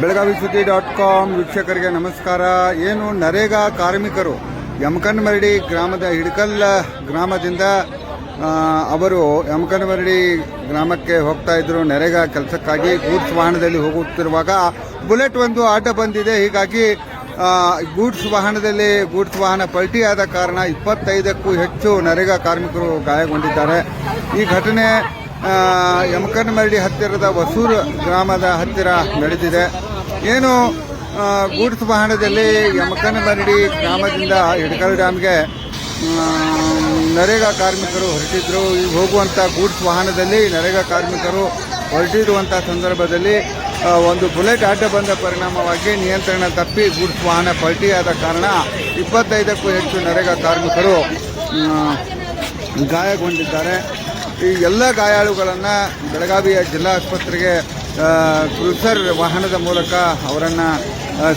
ಬೆಳಗಾವಿ ಸುದ್ದಿ dot com ವೀಕ್ಷಕರಿಗೆ ನಮಸ್ಕಾರ. ಏನು ನರೇಗಾ ಕಾರ್ಮಿಕರು ಯಮಕನ್ಮರಡಿ ಗ್ರಾಮದ ಹಿಡಕಲ್ ಗ್ರಾಮದಿಂದ ಅವರು ಯಮಕನ್ಮರಡಿ ಗ್ರಾಮಕ್ಕೆ ಹೋಗ್ತಾ ಇದ್ರು. ನರೇಗಾ ಕೆಲಸಕ್ಕಾಗಿ ಗೂಡ್ಸ್ ವಾಹನದಲ್ಲಿ ಹೋಗುತ್ತಿರುವಾಗ ಬುಲೆಟ್ ಒಂದು ಆಟ ಬಂದಿದೆ. ಹೀಗಾಗಿ ಗೂಡ್ಸ್ ವಾಹನದಲ್ಲಿ ಗೂಡ್ಸ್ ವಾಹನ ಪಲ್ಟಿಯಾದ ಕಾರಣ ಇಪ್ಪತ್ತೈದಕ್ಕೂ ಹೆಚ್ಚು ನರೇಗಾ ಕಾರ್ಮಿಕರು ಗಾಯಗೊಂಡಿದ್ದಾರೆ. ಈ ಘಟನೆ ಯಮಕನ್ಮರಡಿ ಹತ್ತಿರದ ಹೊಸೂರು ಗ್ರಾಮದ ಹತ್ತಿರ ನಡೆದಿದೆ. ಏನು ಗೂಡ್ಸ್ ವಾಹನದಲ್ಲಿ ಯಮಕನಮರಡಿ ಗ್ರಾಮದಿಂದ ಹಿಡಕಲ್ ಡ್ಯಾಮ್ಗೆ ನರೇಗಾ ಕಾರ್ಮಿಕರು ಹೊರಟಿದ್ರು. ಈಗ ಹೋಗುವಂಥ ಗೂಡ್ಸ್ ವಾಹನದಲ್ಲಿ ನರೇಗಾ ಕಾರ್ಮಿಕರು ಹೊರಟಿರುವಂಥ ಸಂದರ್ಭದಲ್ಲಿ ಒಂದು ಬುಲೆಟ್ ಅಡ್ಡ ಬಂದ ಪರಿಣಾಮವಾಗಿ ನಿಯಂತ್ರಣ ತಪ್ಪಿ ಗೂಡ್ಸ್ ವಾಹನ ಪಲ್ಟಿಯಾದ ಕಾರಣ ಇಪ್ಪತ್ತೈದಕ್ಕೂ ಹೆಚ್ಚು ನರೇಗಾ ಕಾರ್ಮಿಕರು ಗಾಯಗೊಂಡಿದ್ದಾರೆ. ಈ ಎಲ್ಲ ಗಾಯಾಳುಗಳನ್ನು ಬೆಳಗಾವಿಯ ಜಿಲ್ಲಾ ಆಸ್ಪತ್ರೆಗೆ ಕ್ರೂಸರ್ ವಾಹನದ ಮೂಲಕ ಅವರನ್ನು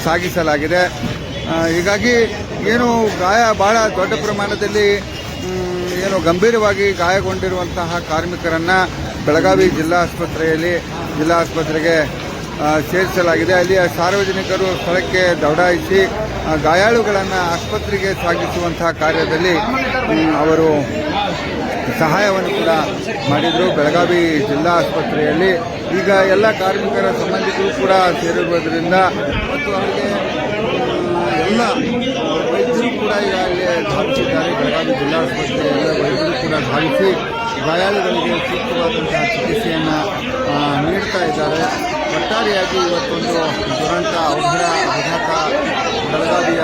ಸಾಗಿಸಲಾಗಿದೆ. ಹೀಗಾಗಿ ಏನು ಗಾಯ ಭಾಳ ದೊಡ್ಡ ಪ್ರಮಾಣದಲ್ಲಿ ಏನು ಗಂಭೀರವಾಗಿ ಗಾಯಗೊಂಡಿರುವಂತಹ ಕಾರ್ಮಿಕರನ್ನು ಬೆಳಗಾವಿ ಜಿಲ್ಲಾ ಆಸ್ಪತ್ರೆಯಲ್ಲಿ ಜಿಲ್ಲಾ ಆಸ್ಪತ್ರೆಗೆ ಆ, ಸೇರಿಸಲಾಗಿದೆ. ಅಲ್ಲಿ ಸಾರ್ವಜನಿಕರು ಸ್ಥಳಕ್ಕೆ ದೌಡಾಯಿಸಿ ಗಾಯಾಳುಗಳನ್ನು ಆಸ್ಪತ್ರೆಗೆ ಸಾಗಿಸುವಂತಹ ಕಾರ್ಯದಲ್ಲಿ ಅವರು ಸಹಾಯವನ್ನು ಕೂಡ ಮಾಡಿದರು. ಬೆಳಗಾವಿ ಜಿಲ್ಲಾ ಆಸ್ಪತ್ರೆಯಲ್ಲಿ ಈಗ ಎಲ್ಲ ಕಾರ್ಮಿಕರ ಸಂಬಂಧಿಕರು ಕೂಡ ಸೇರಿರುವುದರಿಂದ ಮತ್ತು ಅವರಿಗೆ ಎಲ್ಲ ವೈದ್ಯರು ಕೂಡ ಈಗಾಗಲೇ ಧಾವಿಸಿದ್ದಾರೆ ಬೆಳಗಾವಿ ಜಿಲ್ಲಾ ಆಸ್ಪತ್ರೆಯ ಎಲ್ಲ ವೈದ್ಯರು ಕೂಡ ಧಾವಿಸಿ ಗಾಯಾಳುಗಳಿಗೆ ಸೂಕ್ತವಾದಂತಹ ಚಿಕಿತ್ಸೆಯನ್ನು ನೀಡ್ತಾ ಇದ್ದಾರೆ. ಒಟ್ಟಾರೆಯಾಗಿ ಇವತ್ತೊಂದು ದುರಂತ, ಅವಘಡ, ಅಪಘಾತ, ಬೆಳಗಾವಿಯ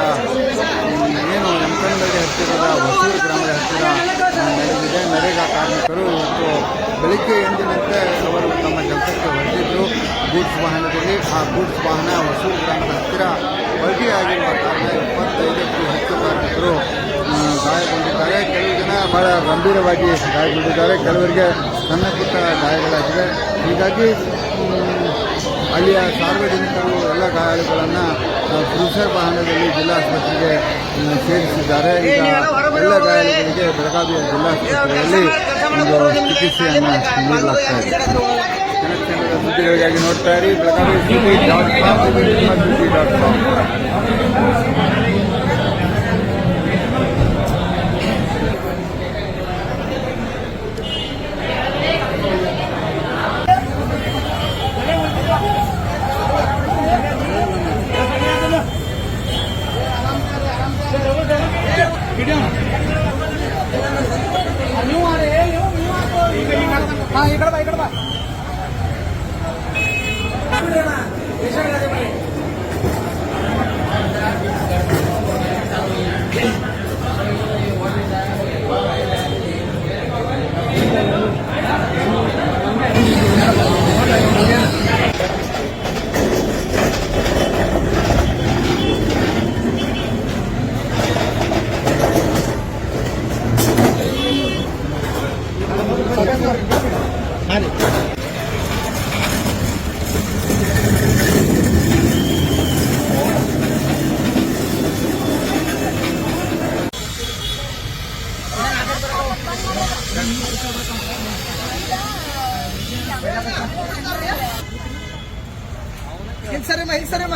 ಏನು ಯಮಕನಗಡಿ ಹತ್ತಿರದ ಹೊಸೂರು ಗ್ರಾಮದ ಹತ್ತಿರ ನಡೆದಿದೆ. ನರೇಗಾ ಕಾರ್ಮಿಕರು ಇವತ್ತು ಬೆಳಿಗ್ಗೆ ಎಂದಿನಂತೆ ಅವರು ತಮ್ಮ ಕೆಲಸಕ್ಕೆ ಹೊರಟಿದ್ದು ಗೂಡ್ಸ್ ವಾಹನದಲ್ಲಿ. ಆ ಗೂಡ್ಸ್ ವಾಹನ ಹೊಸೂರು ಗ್ರಾಮದ ಹತ್ತಿರ ಪಲ್ಟಿಯಾಗಿರುವ ಕಾರಣ ಇಪ್ಪತ್ತೈದಕ್ಕೂ ಹೆಚ್ಚು ಕಾರ್ಮಿಕರು ಆ, ಗಾಯಗೊಂಡಿದ್ದಾರೆ ಬಹಳ ಗಂಭೀರವಾಗಿ ಗಾಯಗೊಂಡಿದ್ದಾರೆ ಕೆಲವರಿಗೆ ಸಣ್ಣ ಪುಟ್ಟ ಗಾಯಗಳಾಗಿದೆ ಹೀಗಾಗಿ ಅಲ್ಲಿಯ ಸಾರ್ವಜನಿಕರು ಎಲ್ಲ ಗಾಯಾಳುಗಳನ್ನು ಕ್ರೂಸರ್ ವಾಹನದಲ್ಲಿ ಜಿಲ್ಲಾಸ್ಪತ್ರೆಗೆ ಸೇರಿಸಿದ್ದಾರೆ. ಈಗ ಎಲ್ಲ ಗಾಯಾಳುಗಳಿಗೆ ಬೆಳಗಾವಿಯ ಜಿಲ್ಲಾಸ್ಪತ್ರೆಯಲ್ಲಿ ಒಂದು ಚಿಕಿತ್ಸೆಯನ್ನು ನೀಡಲಾಗ್ತಾ ಇದೆ. ಸುದ್ದಿಗಳಿಗಾಗಿ ನೋಡ್ತಾ ಇರಿ. ಬೆಳಗಾವಿ ಹಾ ಈ ಕಡೆ ಬಾ ಈ ಕಡೆ ಬಾ ಹಿಂಗ್ ಸರಿಮ್ಮ ಹಿಂಗ್ ಸರಿಮ್ಮ